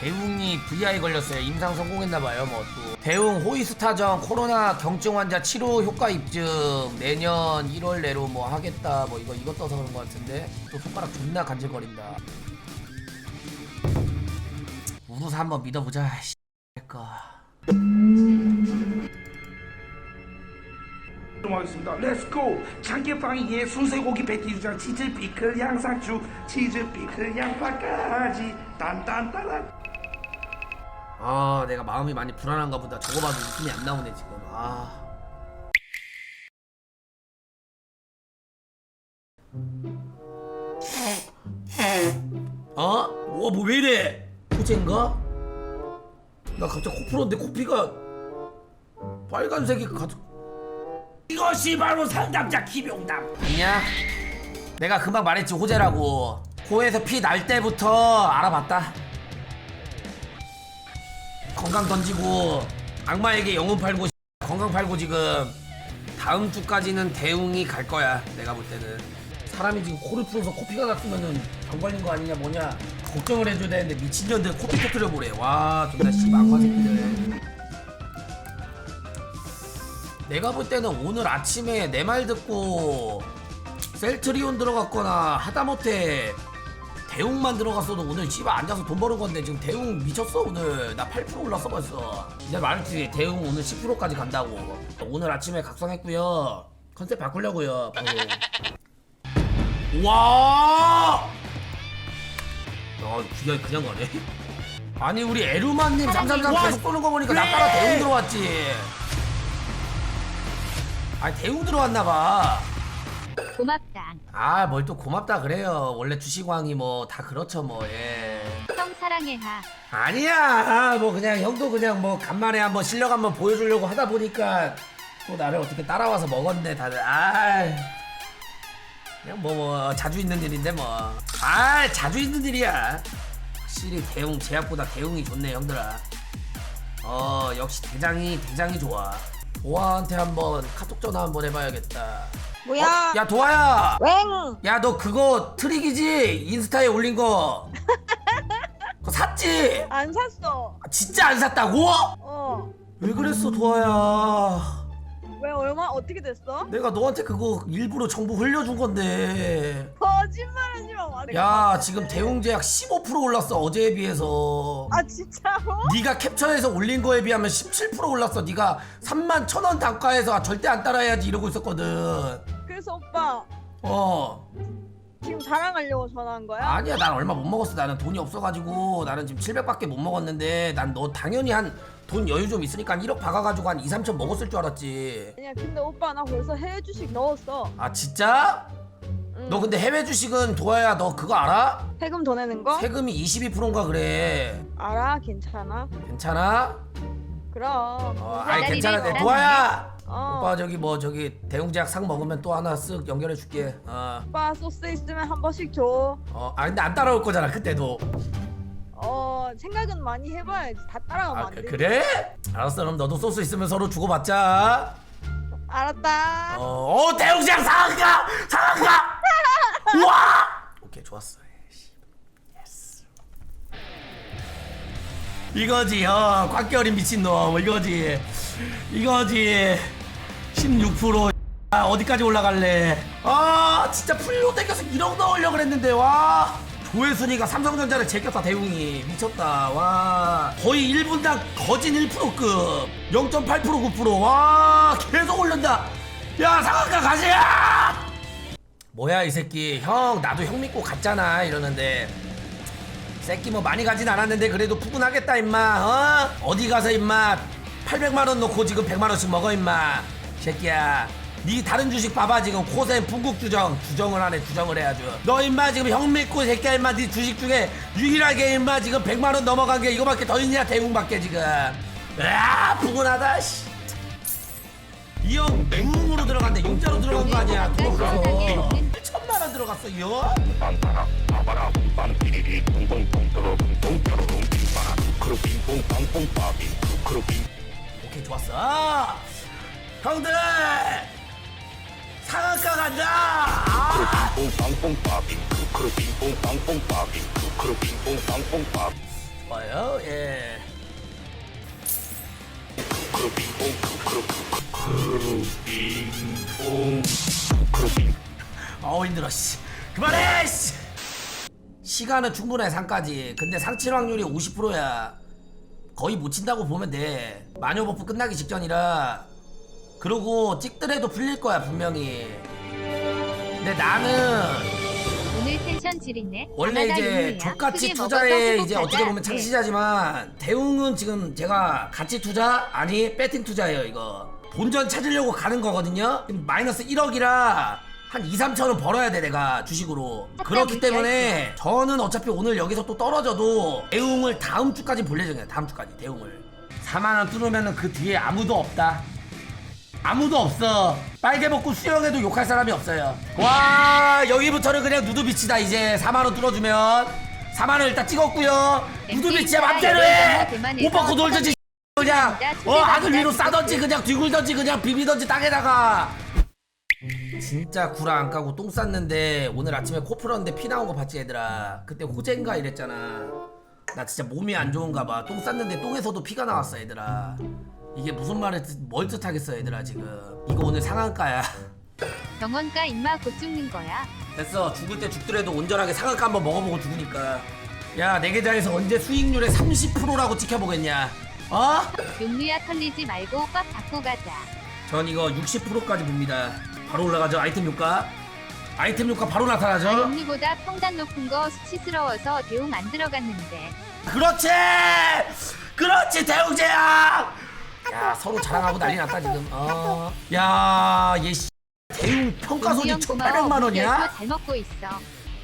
대웅이 VI 걸렸어요. 임상 성공했나봐요. 뭐 또. 대웅 호이스타전 코로나 경증 환자 치료 효과 입증 내년 1월 내로 뭐 하겠다. 뭐 이거 이거 떠서 그런 것 같은데 또 손가락 존나 간질거린다. 우루사 한번 믿어보자. 씨. 까 하겠습니다. 렛츠고! 장기빵이에 순세고기 배티주장 치즈 피클 양상추 치즈 피클 양파까지 딴딴따란 아 내가 마음이 많이 불안한가 보다. 저거 봐도 웃음이 안 나오네 지금. 아. 어? 와, 뭐 왜 이래? 호재인가? 나 갑자기 코 풀었는데 코피가 빨간색이 가득. 이것이 바로 상담자 김용담. 아니야? 내가 금방 말했지 호재라고. 코에서 피 날 때부터 알아봤다. 건강 던지고 악마에게 영혼 팔고 건강 팔고 지금 다음 주까지는 대웅이 갈 거야 내가 볼 때는. 사람이 지금 코를 풀어서 코피가 났으면은 병 걸린 거 아니냐 뭐냐 걱정을 해줘야 되는데 미친년들 코피 터트려 보래. 와 존나 씨발 악마 새끼들. 내가 볼 때는 오늘 아침에 내 말 듣고 셀트리온 들어갔거나 하다못해 대웅만 들어갔어도 오늘 집에 앉아서 돈 버는 건데 지금 대웅 미쳤어 오늘. 나 8% 올랐어 벌써. 이제 말했지 대웅 오늘 10%까지 간다고. 오늘 아침에 각성했고요. 컨셉 바꾸려고요 방송 와! 야, 그냥 그냥 가네. 아니 우리 에루마님 333 계속 쏘는 거 보니까 나 따라 대웅 들어왔지. 아니 대웅 들어왔나봐. 고맙다. 아 뭘 또 고맙다 그래요. 원래 주식왕이 뭐 다 그렇죠 뭐 예. 형 사랑해 하. 아니야 뭐 그냥 형도 그냥 뭐 간만에 한번 실력 한번 보여주려고 하다 보니까 또 나를 어떻게 따라와서 먹었네 다들 아 그냥 뭐, 뭐 자주 있는 일인데 뭐 아 자주 있는 일이야 확실히 대웅 제약보다 대웅이 좋네 형들아 어 역시 대장이 대장이 좋아 도아한테 한번 카톡 전화 한번 해봐야겠다 뭐야? 어? 야 도아야 웽! 야 너 그거 트릭이지 인스타에 올린 거 그거 샀지 안 샀어. 아, 진짜 안 샀다고? 어. 왜 그랬어 도아야 왜 얼마 어떻게 됐어? 내가 너한테 그거 일부러 정보 흘려준 건데 거짓말하지 마. 와, 내가 야. 지금 대웅제약 15% 올랐어 어제에 비해서 아 진짜로? 네가 캡처해서 올린 거에 비하면 17% 올랐어 네가 3만 천원 단가에서 아, 절대 안 따라해야지 이러고 있었거든 그래서 오빠 어 지금 자랑하려고 전화한 거야? 아니야 난 얼마 못 먹었어 나는 돈이 없어가지고 나는 지금 700밖에 못 먹었는데 난 너 당연히 한 돈 여유 좀 있으니까 한 1억 박아가지고 한 2, 3천 먹었을 줄 알았지 아니야 근데 오빠 나 벌써 해외 주식 넣었어. 아 진짜? 응. 너 근데 해외 주식은 도아야 너 그거 알아? 세금 더 내는 거? 세금이 22%인가 그래 알아 괜찮아. 괜찮아? 그럼. 어, 아니 괜찮아. 도아야 어. 오빠 저기 뭐 저기 대웅제약 상 먹으면 또 하나 쓱 연결해 줄게 어. 오빠 소스 있으면 한 번씩 줘. 어, 아 근데 안 따라올 거잖아 그때도 어 생각은 많이 해봐야지. 다 따라가면 아 안 그, 돼. 그래? 알았어 그럼 너도 소스 있으면 서로 주고받자 알았다. 어, 어 대웅제약 상한가! 상한가! 우와! 오케이 좋았어. 예스. 이거지 어 꽉겨린 미친놈 이거지 이거지 16% 아, 어디까지 올라갈래? 아 진짜 풀로 땡겨서 1억 넣으려고 그랬는데 와. 조회순위가 삼성전자를 제꼈다 대웅이. 미쳤다 와. 거의 1분당 거진 1%급. 0.8% 9%와 계속 올른다. 야 상한가 가자 뭐야 이 새끼. 형 나도 형 믿고 갔잖아 이러는데. 새끼 뭐 많이 가진 않았는데 그래도 푸근하겠다 임마 어? 어디 가서 임마? 800만원 넣고 지금 100만원씩 먹어 임마 새끼야 니 다른 주식 봐봐 지금 코센 풍국 주정 주정을 하네 주정을 해야죠 너 임마 지금 형 믿고 새끼야 임마 니 주식 중에 유일하게 임마 지금 100만원 넘어간 게 이거밖에 더 있냐 대웅밖에 지금 아 푸근하다 씨. 이형 무음으로 들어갔네 용자로 들어간 거 아니야 그거 그거 1천만원 들어갔어 이 형? 오케이 좋았어 아, 형들! 상한가 간다! 아, 좋아요 예. 어우 힘들어 씨. 그만해 씨! 시간은 충분해 상까지. 근데 상칠 확률이 50%야. 거의 못 친다고 보면 돼. 마녀 버프 끝나기 직전이라 그러고 찍더라도 풀릴 거야 분명히 근데 나는 오늘 텐션 지리네. 원래 이제. 족같이 투자에 이제. 어떻게 보면 네. 창시자지만 대웅은 지금 제가 가치 투자 아니 배팅 투자예요 이거 본전 찾으려고 가는 거거든요 지금 마이너스 1억이라 한 2, 3천원 벌어야 돼 내가 주식으로 그렇기 때문에 저는 어차피 오늘 여기서 또 떨어져도 대웅을 다음 주까지 볼 예정이에요 다음 주까지 대웅을 4만원 뚫으면 그 뒤에 아무도 없다 아무도 없어. 빨개 먹고 수영해도 욕할 사람이 없어요. 와 여기부터는 그냥 누드비치다 이제 4만 원 뚫어주면 4만 원 일단 찍었고요. 누드비치야 맘대로 해. 옷 벗고 놀든지 그냥 어 하늘 위로 싸던지 그냥 뒤굴던지 그냥 비비던지 땅에다가. 진짜 구라 안 까고 똥 쌌는데 오늘 아침에 코 풀었는데 피 나온 거 봤지 얘들아 그때 호재인가 이랬잖아 나 진짜 몸이 안 좋은가 봐똥 쌌는데 똥에서도 피가 나왔어 얘들아 이게 무슨 말을 뜻, 뭘 뜻하겠어 얘들아 지금? 이거 오늘 상한가야. 병원가 임마 곧 죽는 거야. 됐어. 죽을 때 죽더라도 온전하게 상한가 한번 먹어보고 죽으니까. 야 내 계좌에서 언제 수익률의 30%라고 찍혀보겠냐? 어? 용루야 털리지 말고 꽉 잡고 가자. 전 이거 60%까지 봅니다. 바로 올라가죠. 아이템 효과? 아이템 효과 바로 나타나죠? 용루보다 평단 높은 거 수치스러워서 대웅 안 들어갔는데. 그렇지! 그렇지 대웅재야 야 서로 자랑하고 난리 났다 지금 어. 야얘 대웅 평가손이 용루 형 고마워. 1800만 원이야? 우겨서 잘 먹고 있어.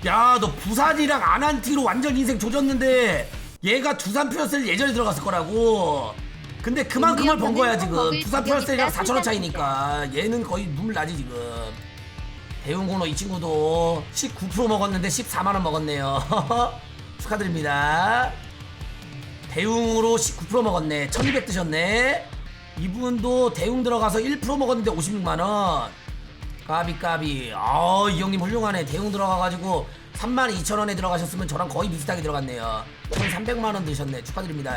야 너 부산이랑 안한티로 완전 인생 조졌는데 얘가 두산 플러스를 예전에 들어갔을 거라고 근데 그만큼을 번 거야 지금 두산 플러스랑 4천 원 차이니까 얘는 거의 눈물 나지 지금 대웅고노 이 친구도 19% 먹었는데 14만 원 먹었네요 축하드립니다 대웅으로 19% 먹었네. 1200 드셨네. 이분도 대웅 들어가서 1% 먹었는데 56만원. 까비 까비. 아이 형님 훌륭하네. 대웅 들어가가지고 32,000원에 들어가셨으면 저랑 거의 비슷하게 들어갔네요. 1,300만원 드셨네. 축하드립니다.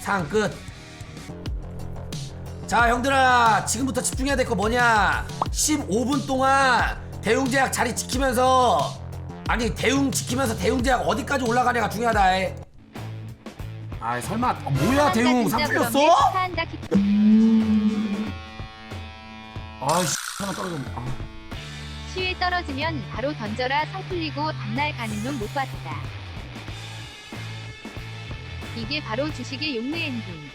상황 끝. 자 형들아. 지금부터 집중해야 될 거 뭐냐? 15분 동안 대웅제약 자리 지키면서 아니 대웅 지키면서 대웅제약 어디까지 올라가냐가 중요하다 에. 아 설마 어, 뭐야 대웅 상 풀렸어? 아이씨 하나 떨어졌네 아. 시에 떨어지면 바로 던져라 상 풀리고 다날 가는 놈 못 봤다. 이게 바로 주식의 용루 엔딩.